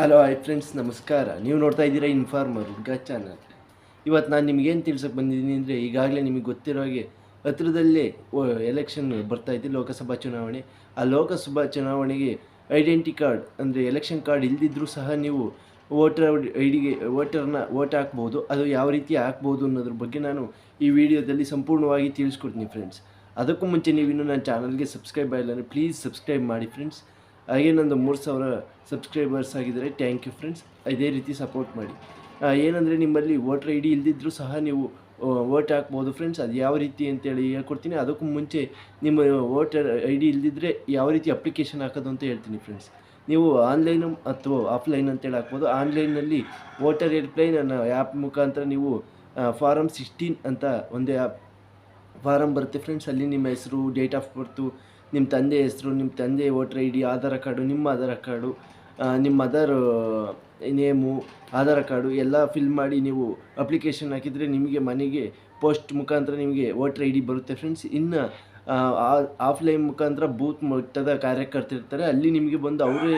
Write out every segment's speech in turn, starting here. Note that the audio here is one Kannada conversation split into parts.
ಹಲೋ ಹಾಯ್ ಫ್ರೆಂಡ್ಸ್ ನಮಸ್ಕಾರ. ನೀವು ನೋಡ್ತಾ ಇದ್ದೀರಾ ಇನ್ಫಾರ್ಮರ್ ಹುಡ್ಗ ಚಾನಲ್ ಇವತ್ತು ನಾನು ನಿಮಗೇನು ತಿಳ್ಸಕ್ಕೆ ಬಂದಿದ್ದೀನಿ ಅಂದರೆ, ಈಗಾಗಲೇ ನಿಮಗೆ ಗೊತ್ತಿರೋ ಹಾಗೆ ಹತ್ರದಲ್ಲೇ ಎಲೆಕ್ಷನ್ ಇದೆ ಲೋಕಸಭಾ ಚುನಾವಣೆ. ಆ ಲೋಕಸಭಾ ಚುನಾವಣೆಗೆ ಐಡೆಂಟಿ ಕಾರ್ಡ್ ಅಂದರೆ ಎಲೆಕ್ಷನ್ ಕಾರ್ಡ್ ಇಲ್ದಿದ್ರೂ ಸಹ ನೀವು ವೋಟರ್ ಐ ಡಿಗೆ ವೋಟರ್ನ ವೋಟ್ ಹಾಕ್ಬೋದು. ಅದು ಯಾವ ರೀತಿ ಹಾಕ್ಬೋದು ಅನ್ನೋದ್ರ ಬಗ್ಗೆ ನಾನು ಈ ವಿಡಿಯೋದಲ್ಲಿ ಸಂಪೂರ್ಣವಾಗಿ ತಿಳಿಸ್ಕೊಡ್ತೀನಿ ಫ್ರೆಂಡ್ಸ್ ಅದಕ್ಕೂ ಮುಂಚೆ ನೀವು ಇನ್ನೂ ನನ್ನ ಚಾನಲ್ಗೆ ಸಬ್ಸ್ಕ್ರೈಬ್ ಆಗಿಲ್ಲ ಅಂದರೆ ಪ್ಲೀಸ್ ಸಬ್ಸ್ಕ್ರೈಬ್ ಮಾಡಿ ಫ್ರೆಂಡ್ಸ್ ಹಾಗೆ ನಂದು ಮೂರು ಸಾವಿರ ಸಬ್ಸ್ಕ್ರೈಬರ್ಸ್ ಆಗಿದ್ದಾರೆ ಥ್ಯಾಂಕ್ ಯು ಫ್ರೆಂಡ್ಸ್ ಇದೇ ರೀತಿ ಸಪೋರ್ಟ್ ಮಾಡಿ. ಏನಂದರೆ ನಿಮ್ಮಲ್ಲಿ ವೋಟರ್ ಐ ಡಿ ಇಲ್ಲದಿದ್ದರೂ ಸಹ ನೀವು ವೋಟ್ ಹಾಕ್ಬೋದು ಫ್ರೆಂಡ್ಸ್ ಅದು ಯಾವ ರೀತಿ ಅಂತೇಳಿ ಹೇಳ್ಕೊಡ್ತೀನಿ. ಅದಕ್ಕೂ ಮುಂಚೆ ನಿಮ್ಮ ವೋಟರ್ ಐ ಡಿ ಇಲ್ದಿದ್ರೆ ಯಾವ ರೀತಿ ಅಪ್ಲಿಕೇಶನ್ ಹಾಕೋದು ಅಂತ ಹೇಳ್ತೀನಿ ಫ್ರೆಂಡ್ಸ್ ನೀವು ಆನ್ಲೈನ್ ಅಥವಾ ಆಫ್ಲೈನ್ ಅಂತೇಳಿ ಹಾಕ್ಬೋದು. ಆನ್ಲೈನಲ್ಲಿ ವೋಟರ್ ಹೆಲ್ಪ್ಲೈನ್ ಅನ್ನೋ ಆ್ಯಪ್ ಮುಖಾಂತರ ನೀವು ಫಾರಮ್ ಸಿಕ್ಸ್ಟೀನ್ ಅಂತ ಒಂದೇ ಆ್ಯಪ್ ಫಾರಮ್ ಬರುತ್ತೆ ಫ್ರೆಂಡ್ಸ್ ಅಲ್ಲಿ ನಿಮ್ಮ ಹೆಸರು ಡೇಟ್ ಆಫ್ ಬರ್ತು ನಿಮ್ಮ ತಂದೆ ಹೆಸರು, ನಿಮ್ಮ ತಂದೆ voter I D, Aadhaar card, ನಿಮ್ಮ ಆಧಾರ್ ಕಾರ್ಡು ನಿಮ್ಮ ಮದರ್ ನೇಮು, ಆಧಾರ್ ಕಾರ್ಡು ಎಲ್ಲ ಫಿಲ್ ಮಾಡಿ ನೀವು ಅಪ್ಲಿಕೇಶನ್ ಹಾಕಿದರೆ ನಿಮಗೆ ಮನೆಗೆ ಪೋಸ್ಟ್ ಮುಖಾಂತರ ನಿಮಗೆ ವೋಟ್ರ್ ಐ ಡಿ ಬರುತ್ತೆ ಫ್ರೆಂಡ್ಸ್ ಇನ್ನು ಆಫ್ಲೈನ್ ಮುಖಾಂತರ ಬೂತ್ ಮಟ್ಟದ ಕಾರ್ಯಕರ್ತರಿರ್ತಾರೆ ಅಲ್ಲಿ ನಿಮಗೆ ಬಂದು ಅವರೇ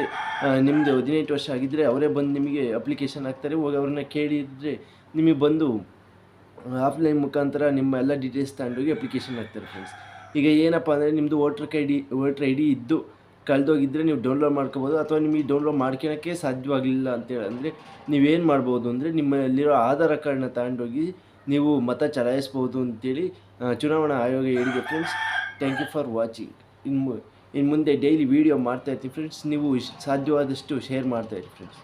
ನಿಮ್ಮದು ಹದಿನೆಂಟು ವರ್ಷ ಆಗಿದ್ದರೆ ಅವರೇ ಬಂದು ನಿಮಗೆ ಅಪ್ಲಿಕೇಶನ್ ಹಾಕ್ತಾರೆ. ಹೋಗಿ ಅವ್ರನ್ನ ಕೇಳಿದರೆ ನಿಮಗೆ ಬಂದು ಆಫ್ಲೈನ್ ಮುಖಾಂತರ ನಿಮ್ಮ ಎಲ್ಲ ಡೀಟೇಲ್ಸ್ ತಗೊಂಡೋಗಿ ಅಪ್ಲಿಕೇಶನ್ ಹಾಕ್ತಾರೆ ಫ್ರೆಂಡ್ಸ್ ಈಗ ಏನಪ್ಪ ಅಂದರೆ ನಿಮ್ಮದು voter I D voter I D ಇದ್ದು ಕಳೆದೋಗಿದ್ದರೆ ನೀವು ಡೌನ್ಲೋಡ್ ಮಾಡ್ಕೋಬೋದು ಅಥವಾ ನಿಮಗೆ ಡೌನ್ಲೋಡ್ ಮಾಡ್ಕೊಳಕ್ಕೆ ಸಾಧ್ಯವಾಗಲಿಲ್ಲ ಅಂತೇಳಿ ಅಂದರೆ ನೀವೇನು ಮಾಡ್ಬೋದು ಅಂದರೆ ನಿಮ್ಮಲ್ಲಿರೋ ಆಧಾರ್ ಕಾರ್ಡನ್ನ ತಗೊಂಡೋಗಿ ನೀವು ಮತ ಚಲಾಯಿಸ್ಬೋದು ಅಂತೇಳಿ ಚುನಾವಣಾ ಆಯೋಗ ಹೇಳಿದೆ friends thank you for watching ಇನ್ನು ಇನ್ನು ಮುಂದೆ ಡೈಲಿ ವೀಡಿಯೋ ಮಾಡ್ತಾಯಿರ್ತೀವಿ ಫ್ರೆಂಡ್ಸ್ ನೀವು ಸಾಧ್ಯವಾದಷ್ಟು ಶೇರ್ ಮಾಡ್ತಾಯಿರಿ ಫ್ರೆಂಡ್ಸ್